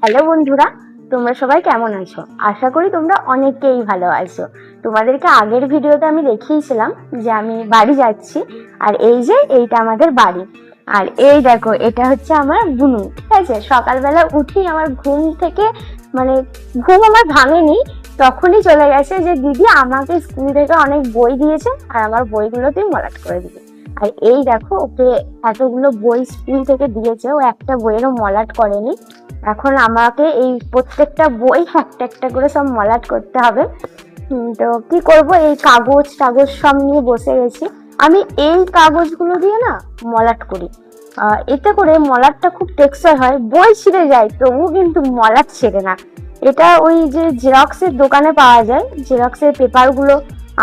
Hello বন্ধুরা, তোমরা সবাই কেমন আছো? আশা করি তোমরা অনেকেই ভালো আছো। তোমাদেরকে আগের ভিডিওতে আমি দেখিয়েছিলাম যে আমি বাড়ি যাচ্ছি, আর এই যে এইটা আমাদের বাড়ি। আর এই দেখো, এটা হচ্ছে আমার বুনু ঠিক আছে? সকালবেলা উঠি আমার ঘুম থেকে মানে ঘুম আমার ভাঙেনি, তখনই চলে গেছে যে দিদি আমাকে স্কুল থেকে অনেক বই দিয়েছে, আর আমার বইগুলো তুই মলাট করে দিবি। আর এই দেখো, ওকে এতগুলো বই স্কুল থেকে দিয়েছে, ও একটা বইয়েরও মলাট করেনি। এখন আমাকে এই প্রত্যেকটা বই একটা একটা করে সব মলাট করতে হবে। তো কি করব? এই কাগজ টাগজ সব নিয়ে বসে গেছি। আমি এই কাগজগুলো দিয়ে না মলাট করি। এতে করে মলাটটা খুব টেক্সচার হয়। বই ছিঁড়ে যায়, তবুও কিন্তু মলাট ছেড়ে না। এটা ওই যে জেরক্সের দোকানে পাওয়া যায়। জেরক্সের পেপারগুলো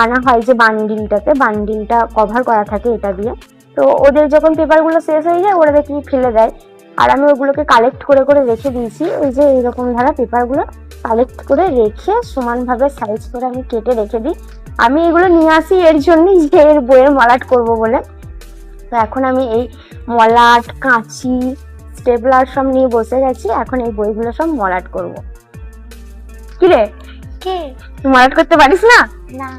আনা হয় যে বান্ডিলটাতে। বান্ডিলটা কভার করা থাকে এটা দিয়ে। তো ওদের যখন পেপারগুলো শেষ হয়ে যায়, ওরা দেখি ফেলে দেয়। আর আমি ওগুলোকে কালেক্ট করে করে রেখে দিয়েছি। ওই যে এরকম ধারা পেপারগুলো কালেক্ট করে রেখে সমানভাবে সাইজ করে আমি কেটে রেখে দিই। আমি এগুলো নিয়ে আসি এর জন্যই যে এর বইয়ের মলাট করব বলে। তো এখন আমি এই মলাট কাঁচি স্টেপলার সব নিয়ে বসে গেছি। এখন এই বইগুলো সব মলাট করব। কিরে কে? তুই মলাট করতে পারিস না? না।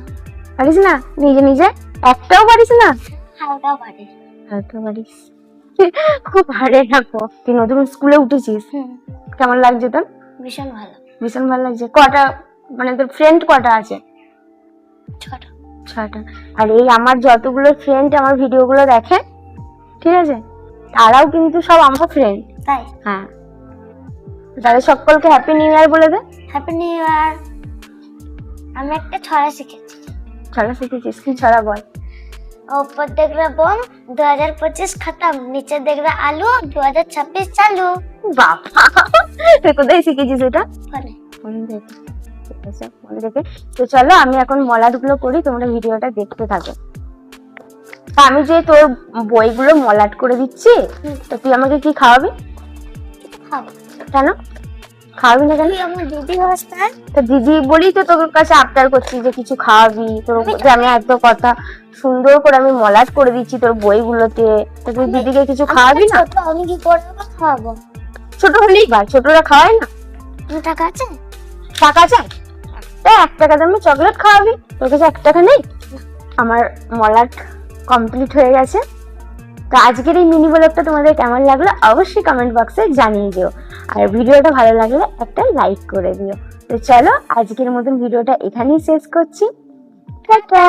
পারিস না? নিজে নিজে? একটাও পারিস না? হালকা পারে হালকা পারিস? খুব হারে রাখো তুই নতুন স্কুলে উঠেছিস কেমন লাগছে তোর? ভীষণ ভালো। ভীষণ ভালো লাগছে। কটা মানে তোর ফ্রেন্ড কটা আছে? ছোট। ছটা। আর এই আমার যতগুলো ফ্রেন্ড আমার ভিডিওগুলো দেখে ঠিক আছে? তারাও কিন্তু সব আমার ফ্রেন্ড তাই? হ্যাঁ। তাদের সকলকে হ্যাপি নিউ ইয়ার বলে দে। হ্যাপি নিউ ইয়ার আমি একটা ছড়া শিখেছি। ছড়া শিখেছিস? কি ছড়া বল? ऊपर देख रहा बम 2025 खत्म नीचे देख रहा आलू 2026 चालू বাবা তুই কোথায় শিখেছিস এটা ফোনে মনে রেখে ঠিক আছে মনে রেখে তো চলো আমি এখন মলাটগুলো করি তোমরা ভিডিওটা দেখতে থাকো তা আমি যে তোর বইগুলো মলাট করে দিচ্ছি তো তুই আমাকে কি খাওয়াবি খাবো কেন খাওয়াবি না কেন? আমার দিদি হস তো দিদি বলি তো তোর কাছে আবদার করছি যে কিছু খাওয়াবি। তোর যে আমি এত কথা সুন্দর করে আমি মলাট করে দিচ্ছি তোর বইগুলোতে। তো তুই দিদিকে কিছু খাওয়াবি না? ছোট আমি কি করব খাওয়াবো? ছোট হলেই বা ছোটরা খাওয়ায় না। তুমি টাকা আছে? টাকা চাই তা এক টাকা দামে চকলেট খাওয়াবি। তোর কাছে এক টাকা নেই? আমার মলাট কমপ্লিট হয়ে গেছে। তো আজকের এই মিনি ব্লগটা তোমাদের কেমন লাগল অবশ্যই কমেন্ট বক্সে জানিয়ে দিও। আর ভিডিওটা ভালো লাগলে একটা লাইক করে দিও। তো চলো আজকের মতন ভিডিওটা এখানেই শেষ করছি। টাটা!